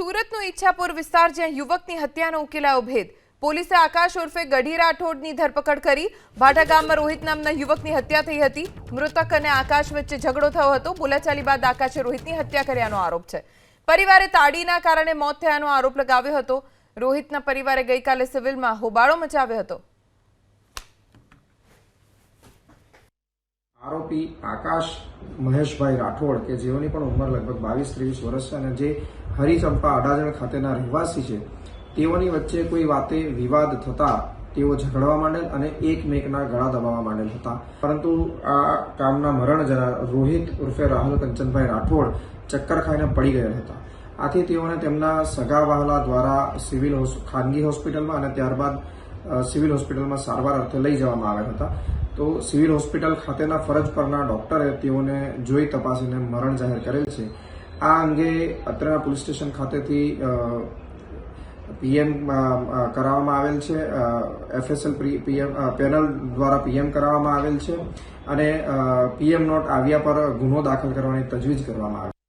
સુરતનો ઈચ્છાપુર વિસ્તાર જ્યાં યુવકની હત્યાનો ઉકેલાયો ભેદ. પોલીસે આકાશ ઉર્ફે ગઢી રાઠોડની ધરપકડ કરી. ભાટા ગામમાં રોહિત નામના યુવકની હત્યા થઈ હતી. મૃતક અને આકાશ વચ્ચે ઝઘડો થયો હતો. બોલાચાલી બાદ આકાશે રોહિતની હત્યા કર્યાનો આરોપ છે. પરિવારે તાડીના કારણે મોત થયાનો આરોપ લગાવ્યો હતો. રોહિતના પરિવારે ગઈકાલે સિવિલમાં હોબાળો મચાવ્યો હતો. આરોપી આકાશ મહેશભાઈ રાઠોડ, કે જેઓની પણ ઉંમર લગભગ બાવીસ, ત્રેવીસ વર્ષ છે અને જે હરિચંપા અડાજણ ખાતેના રહેવાસી છે, તેઓની વચ્ચે કોઈ વાતે વિવાદ થતા તેઓ ઝઘડવા માંડેલ અને એકમેકના ગળા દબાવવા માંડેલ હતા. પરંતુ આ કામના મરણ જરા રોહિત ઉર્ફે રાહુલ કંચનભાઈ રાઠોડ ચક્કર ખાઈને પડી ગયેલ હતા. આથી તેઓને તેમના સગા વહાલા દ્વારા સિવિલ ખાનગી હોસ્પિટલમાં અને ત્યારબાદ સિવિલ હોસ્પિટલમાં સારવાર અર્થે લઈ જવામાં આવ્યા હતા. તો સિવિલ હોસ્પિટલ ખાતેના ફરજ પરના ડોક્ટરે તેઓને જોઈ તપાસીને મરણ જાહેર કરેલ છે. આ અંગે અત્રેના પોલીસ સ્ટેશન ખાતેથી પીએમ કરાવવામાં આવેલ છે. એફએસએલ પીએમ પેનલ દ્વારા પીએમ કરાવવામાં આવેલ છે અને પીએમ નોટ આવ્યા પર ગુનો દાખલ કરવાની તજવીજ કરવામાં આવી